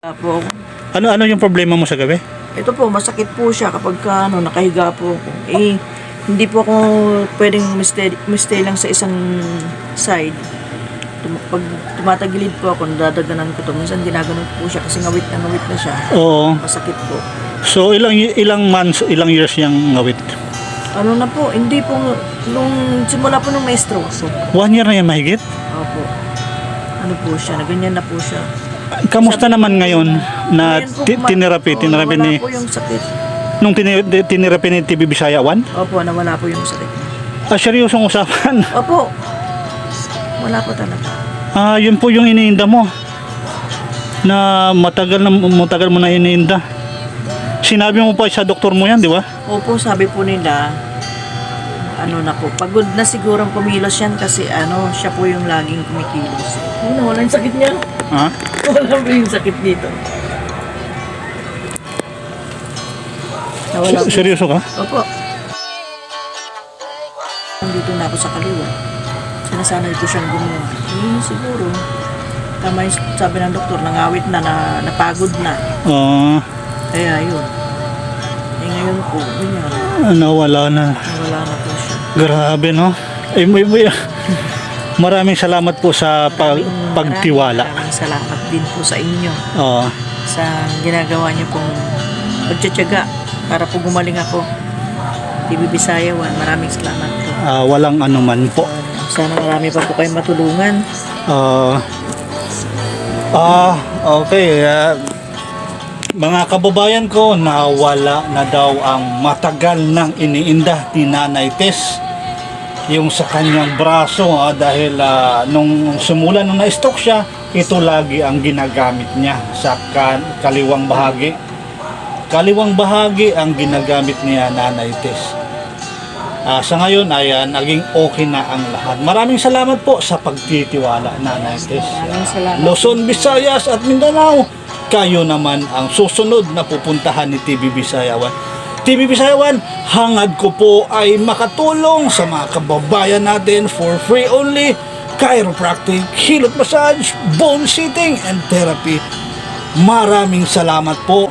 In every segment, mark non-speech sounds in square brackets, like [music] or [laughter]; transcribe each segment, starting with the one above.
po ako. Ano ano yung problema mo sa gabi? Ito po, masakit po siya kapag ka, ano, nakahiga po ako. Eh, hindi po ako pwedeng mistay, mistay lang sa isang side. Tum- pag tumatagilid po ako, nadadaganan ko to. Minsan ginaganon po siya kasi ngawit na ngawit na siya. Oo. Masakit po. So ilang ilang months, ilang years yung ngawit? Ano na po, hindi po, nung simula po nung may stroke po. One year na yan mahigit? Opo. Ano po siya, na ganyan na po siya. Kamusta naman ngayon na Ngayon po, ti- tinerapi, Oo, tinerapi nawala ni po yung sakit. nung tini- tinerapi ni TV Bisaya 1? Opo, nawala po yung sakit. Ah, seryosong usapan. [laughs] Opo. Wala po talaga. Ah, yun po yung iniinda mo. Na matagal na matagal mo na iniinda. Sinabi mo pa sa doktor mo yan, di ba? Opo, sabi po nila, ano na po, pagod na siguro ang kumilos yan kasi ano, siya po yung laging kumikilos. Ano, wala yung sakit niya. Ha? Wala po yung sakit dito. Nawala. Se- Seryoso ka? Opo. Nandito na ako sa kaliwa. Sinasanay ko siyang gumawa. Eh, siguro. Tama yung sabi ng doktor, nangawit na, na napagod na. Ah, Kaya yun. Eh ngayon po, ganyan. nawala na. Nawala na po siya. Grabe, no? Eh, may, may, maraming salamat po sa pag, Maraming- pagtiwala. Maraming salamat din po sa inyo Oo. sa ginagawa niyo pong pagtsatsaga para po gumaling ako. TV Bisaya One, maraming salamat po. Ah, walang anuman po. Sana marami pa po kayong matulungan. Ah, ah, okay. ah, mga kababayan ko, nawala na daw ang matagal nang iniinda ni Nanay Tess yung sa kanyang braso ah, dahil ah, nung sumula nung na-stroke siya, ito lagi ang ginagamit niya sa kan- kaliwang bahagi. Kaliwang bahagi ang ginagamit niya Nanay Tess. Ah, sa ngayon ay ah, naging okay na ang lahat. Maraming salamat po sa pagtitiwala Nanay Tess. Maraming salamat. Luzon, Visayas at Mindanao. Kayo naman ang susunod na pupuntahan ni TV Bisaya 1. TV Bisaya 1, hangad ko po ay makatulong sa mga kababayan natin for free only chiropractic, hilot massage, bone sitting, and therapy. Maraming salamat po.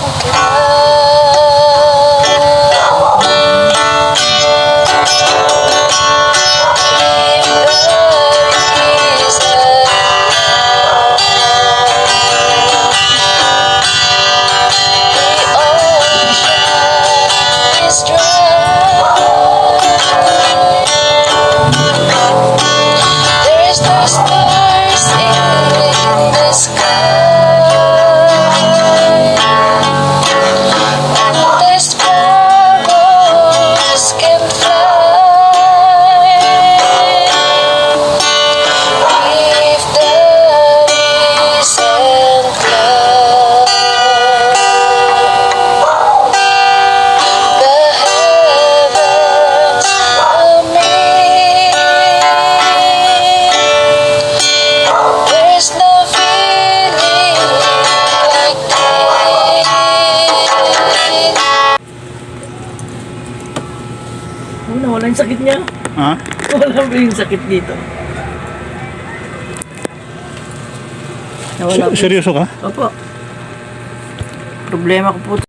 ง yung sakit niya. Ha? Wala po yung sakit dito. Nawala po. Seryoso ka? Opo. Problema ko po